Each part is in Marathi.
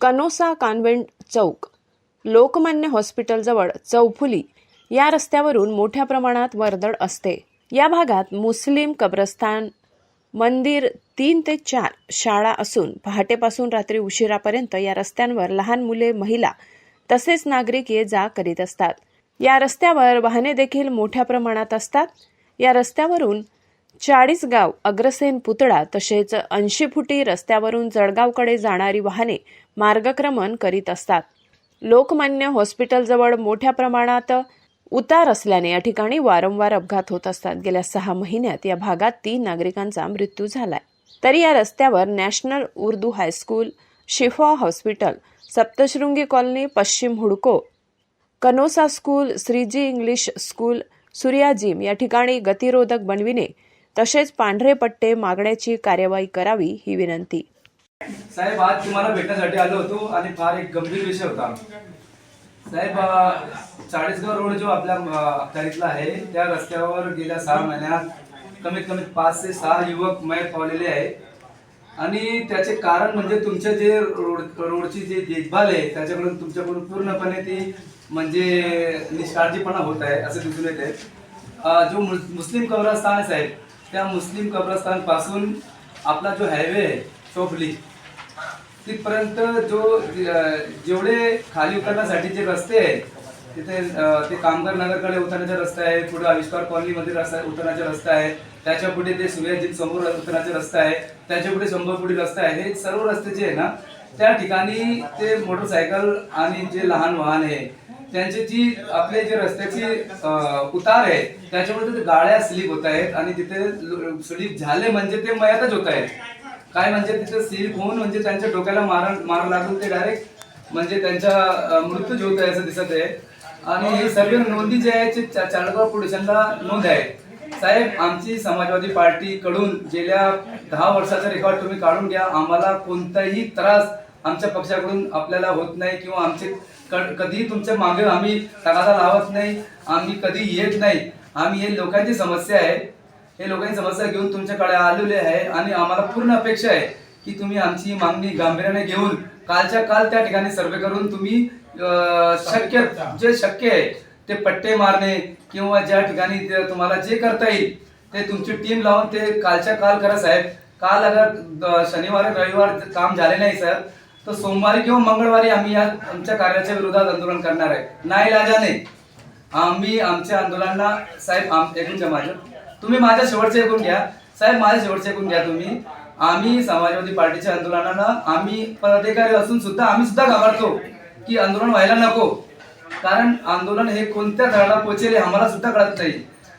कनोसा कॉन्व्हेंट चौक लोकमान्य हॉस्पिटलजवळ चौफुली या रस्त्यावरून मोठ्या प्रमाणात वर्दळ असते. या भागात मुस्लिम कब्रस्तान मंदिर तीन ते चार शाळा असून पहाटेपासून रात्री उशिरापर्यंत या रस्त्यांवर लहान मुले महिला तसेच नागरिक ये जा करीत असतात. या रस्त्यावर वाहने देखील मोठ्या प्रमाणात असतात. या रस्त्यावरून चाळीसगाव अग्रसेन पुतळा तसेच ऐंशी फुटी रस्त्यावरून जळगावकडे जाणारी वाहने मार्गक्रमण करीत असतात. लोकमान्य हॉस्पिटलजवळ मोठ्या प्रमाणात उतार असल्याने या ठिकाणी वारंवार अपघात होत असतात. गेल्या सहा महिन्यात या भागात तीन नागरिकांचा मृत्यू झालाय. तरी या रस्त्यावर national Urdu high school Shifa hospital Saptashrungi colony पश्चिम हुडको Canossa school Shriji English school Surya gym या ठिकाणी गतिरोधक बनविणे तसेच पांढरे पट्टे मागण्याची कार्यवाही करावी ही विनंती. साहेब आज तुम्हाला भेटण्यासाठी आलो होतो आणि फार एक गंभीर विषय होता. साहेब चाळीसगाव रोड जो आपल्या अं, आहे त्या रस्त्यावर गेल्या सहा महिन्यात कमीत कमी पाच ते सहा युवक मयत पावलेले आहे. आणि त्याचे कारण म्हणजे तुमचे जे रोड रोडची जी देखभाल आहे त्याच्याकडून तुमच्याकडून पूर्णपणे ती म्हणजे निष्काळजीपणा होत आहे असं दिसून येत आहे जो मुस- मुस्लिम कब्रस्तान आहे साहेब त्या मुस्लिम कब्रस्तानपासून आपला जो हायवे आहे चोपली तिथपर्यंत जो जेवढे खाली उतरण्यासाठी जे रस्ते आहेत तिथे ते कामगार नगरकडे उतरण्याचे रस्ते आहे पुढे आविष्कार कॉलनीमध्ये रस्ता उतरण्याचे रस्ते आहे त्याच्या पुढे ते सूर्यजीत समोर उतरण्याचे रस्ते आहे त्याच्या पुढे शंभर रस्ता रस्ते आहे हे सर्व रस्ते जे आहे ना त्या ठिकाणी ते मोटरसायकल आणि जे लहान वाहन आहे त्यांची जी आपले जे रस्त्याची उतार आहे त्याच्यामुळे तिथे गाड्या स्लिप होत आहेत आणि तिथे स्लिप झाले म्हणजे ते मयातच होत आहेत. काय म्हणजे तिथे स्लिप होऊन म्हणजे त्यांच्या डोक्याला मार मार लागून ते डायरेक्ट म्हणजे त्यांच्या अं, मृत्यूच होत आहे असं दिसत आहे. आणि हे सर्व नोंदी जे आहे चाळगाव पोलिसांना नोंद आहे. साहेब आमची समाजवादी पार्टी कडून गेल्या दहा वर्षाचा रेकॉर्ड तुम्ही काढून घ्या. आम्हाला कोणताही त्रास आमच्या पक्षाकडून आपल्याला होत नाही किंवा आमचे कधीही तुमच्या मागे आम्ही तगादा लावत नाही आम्ही कधी येत नाही. आम्ही हे लोकांची समस्या आहे. हे लोकांची समस्या घेऊन तुमच्याकडे आलेले आहे आणि आम्हाला पूर्ण अपेक्षा आहे की तुम्ही आमची मागणी गांभीर्याने घेऊन कालच्या काल त्या ठिकाणी सर्वे करून तुम्ही शक्य जे शक्य आहे ते पट्टे मारणे किंवा ज्या ठिकाणी तुम्हाला जे करता येईल ते तुमची टीम लावून ते कालच्या काल करा साहेब. काल अगर शनिवार रविवार काम झाले नाही सर तर सोमवारी किंवा मंगळवारी आम्ही या आमच्या कार्याच्या विरोधात आंदोलन करणार आहे. नाही लाजाने आम्ही आमच्या आंदोलनाला साहेब आम ऐकून घ्या माझं. तुम्ही माझ्या शेवटचे ऐकून घ्या. साहेब माझ्या शेवटचे ऐकून घ्या तुम्ही. आम्ही समाजवादी पार्टीच्या आंदोलनाला आम्ही पदाधिकारी असून सुद्धा आम्ही सुद्धा घाबरतो की आंदोलन व्हायला नको. कारण आंदोलन हे कोणत्या तळाला पोचेल आम्हाला सुद्धा कळत नाही.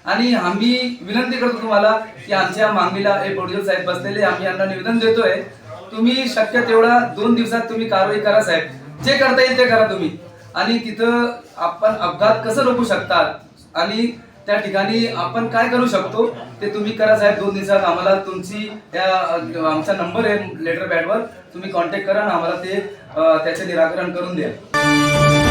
आणि आम्ही विनंती करतो तुम्हाला की आमच्या मागणीला हे प्रोड्युसर साहेब बसलेले आम्ही यांना निवेदन देतोय. तुम्ही शक्य तेवढा दोन दिवसात तुम्ही कारवाई करा साहेब. जे करता येईल ते करा तुम्ही. आणि तिथं आपण अपघात कसं रोखू शकतात आणि त्या ठिकाणी आपण काय करू शकतो ते तुम्ही करा साहेब. दोन दिवसात आम्हाला तुमची त्या आमचा नंबर आहे लेटर पॅडवर. तुम्ही कॉन्टॅक्ट करा आणि आम्हाला ते त्याचे निराकरण करून द्या.